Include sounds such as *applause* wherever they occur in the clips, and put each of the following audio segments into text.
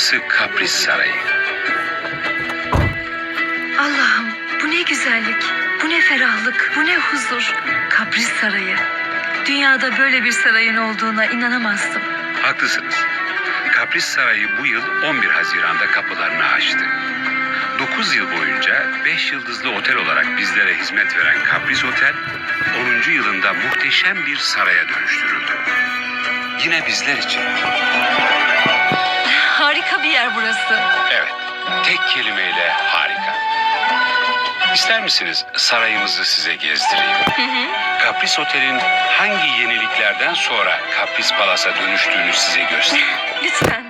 Burası Kapris Sarayı. Allah'ım bu ne güzellik, bu ne ferahlık, bu ne huzur. Kapris Sarayı. Dünyada böyle bir sarayın olduğuna inanamazdım. Haklısınız. Kapris Sarayı bu yıl 11 Haziran'da kapılarını açtı. 9 yıl boyunca 5 yıldızlı otel olarak bizlere hizmet veren Kapris Otel, 10. yılında muhteşem bir saraya dönüştürüldü. Yine bizler için. Harika bir yer burası. Evet, tek kelimeyle harika. İster misiniz sarayımızı size gezdireyim? Hı hı. Kapris Otel'in hangi yeniliklerden sonra Kapris Palas'a dönüştüğünü size göstereyim. *laughs* Lütfen.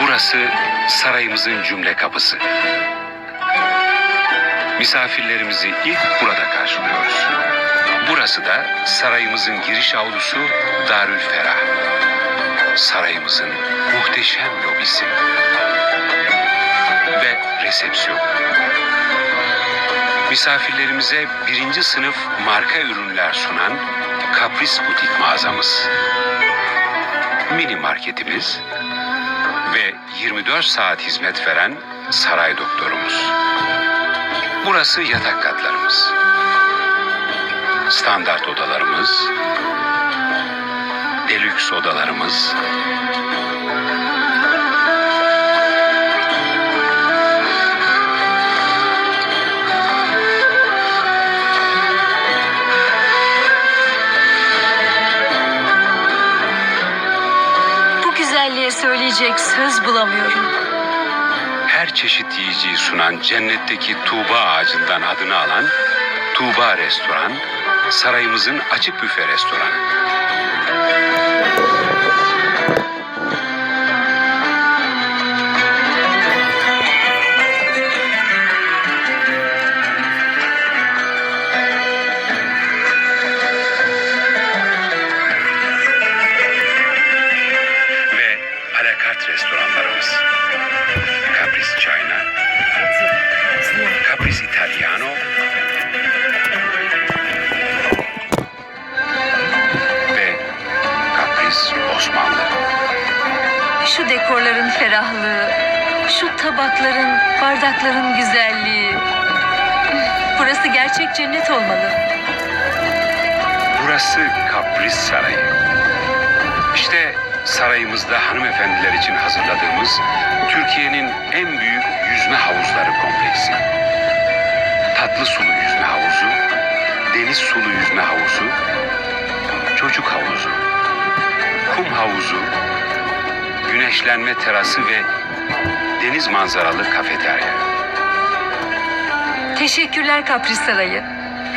Burası sarayımızın cümle kapısı. Misafirlerimizi ilk burada karşılıyoruz. Burası da sarayımızın giriş avlusu Darül Ferah. Sarayımızın muhteşem lobisi. Ve resepsiyon. Misafirlerimize birinci sınıf marka ürünler sunan Kapris Butik mağazamız. Mini marketimiz ve 24 saat hizmet veren saray doktorumuz. Burası yatak katlarımız. Standart odalarımız, delüks odalarımız, Bu güzelliğe söyleyecek söz bulamıyorum. her çeşit yiyeceği sunan cennetteki Tuğba ağacından adını alan Tuğba Restoran, sarayımızın açık büfe restoranı. Thank you. Tabakların, bardakların güzelliği. Burası gerçek cennet olmalı. Burası Kapris Sarayı. İşte sarayımızda hanımefendiler için hazırladığımız Türkiye'nin en büyük yüzme havuzları kompleksi. Tatlı sulu yüzme havuzu, deniz sulu yüzme havuzu, çocuk havuzu, kum havuzu, güneşlenme terası ve deniz manzaralı kafeterya. Teşekkürler Kapris Sarayı.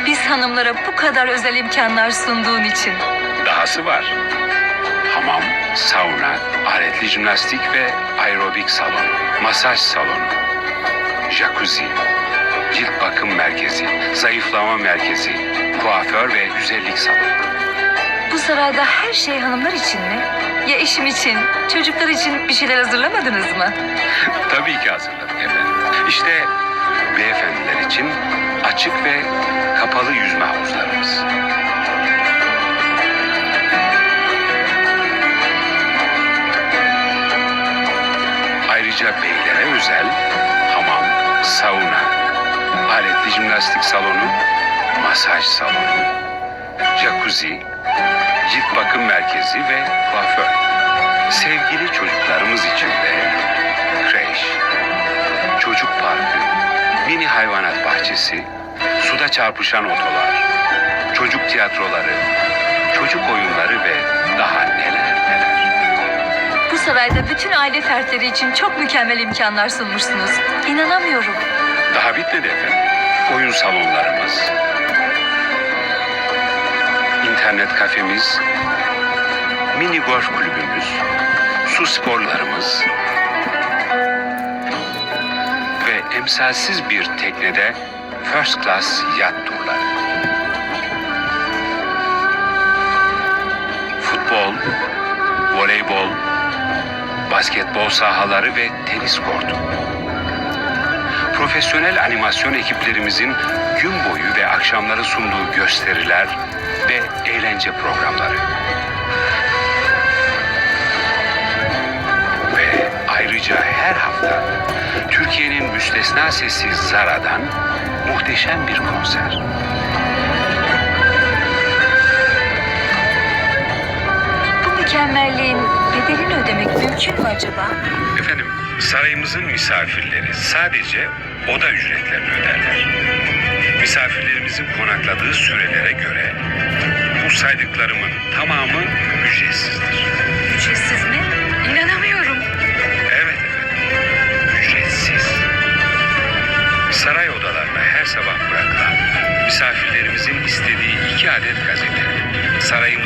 Biz hanımlara bu kadar özel imkanlar sunduğun için. Dahası var. Hamam, sauna, aletli jimnastik ve aerobik salon, masaj salonu, jacuzzi, cilt bakım merkezi, zayıflama merkezi, kuaför ve güzellik salonu. Bu sarayda her şey hanımlar için mi? Ya eşim için, çocuklar için bir şeyler hazırlamadınız mı? Tabii ki hazırladık efendim. İşte beyefendiler için açık ve kapalı yüzme havuzlarımız. Ayrıca beylere özel hamam, sauna, aletli jimnastik salonu, masaj salonu, jacuzzi, cilt bakım merkezi ve kuaför. Sevgili çocuklarımız için de kreş, çocuk parkı, mini hayvanat bahçesi, suda çarpışan otolar, çocuk tiyatroları, çocuk oyunları ve daha neler neler. Bu sarayda bütün aile fertleri için çok mükemmel imkanlar sunmuşsunuz. İnanamıyorum. Daha bitmedi efendim. Oyun salonlarımız, internet kafemiz, mini golf kulübümüz, su sporlarımız ve emsalsiz bir teknede first class yat turları. Futbol, voleybol, basketbol sahaları ve tenis kortu profesyonel animasyon ekiplerimizin gün boyu ve akşamları sunduğu gösteriler ve eğlence programları. Ve Ayrıca her hafta Türkiye'nin müstesna sesi Zara'dan muhteşem bir konser. Bu mükemmelliğin bedelini ödemek mümkün mü acaba? Efendim, sarayımızın misafirleri sadece oda ücretlerini öderler. Misafirlerimizin konakladığı sürelere göre bu saydıklarımın tamamı ücretsizdir. Ücretsiz mi? İnanamıyorum.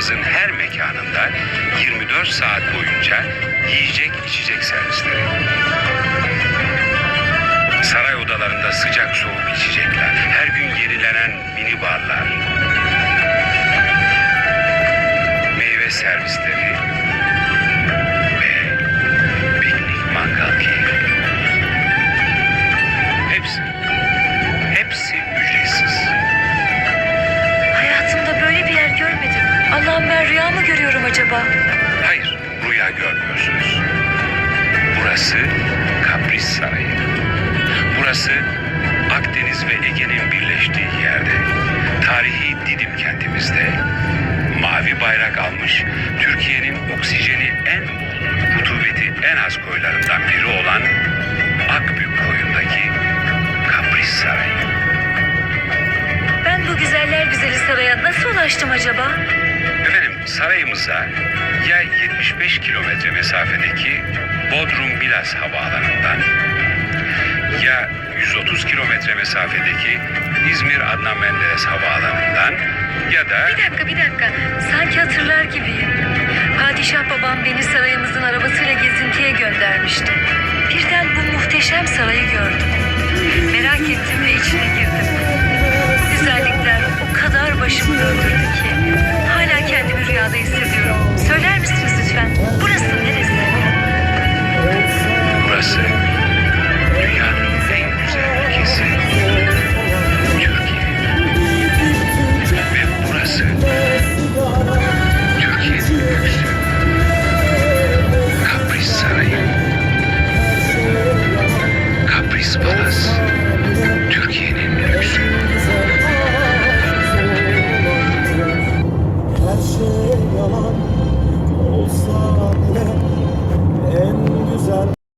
Sarayımızın her mekanında 24 saat boyunca yiyecek içecek servisleri. Burası Akdeniz ve Ege'nin birleştiği yerde. Tarihi Didim kentimizde mavi bayrak almış Türkiye'nin oksijeni en bol, rutubeti en az koylarından biri olan Akbük koyundaki Kapris Sarayı. Ben bu güzeller güzeli saraya nasıl ulaştım acaba? Efendim sarayımıza ya 75 kilometre mesafedeki Bodrum Milas havaalanından ya 130 kilometre mesafedeki İzmir Adnan Menderes havaalanından ya da Bir dakika bir dakika. Sanki hatırlar gibiyim. Padişah babam beni sarayımızın arabasıyla gezintiye göndermişti.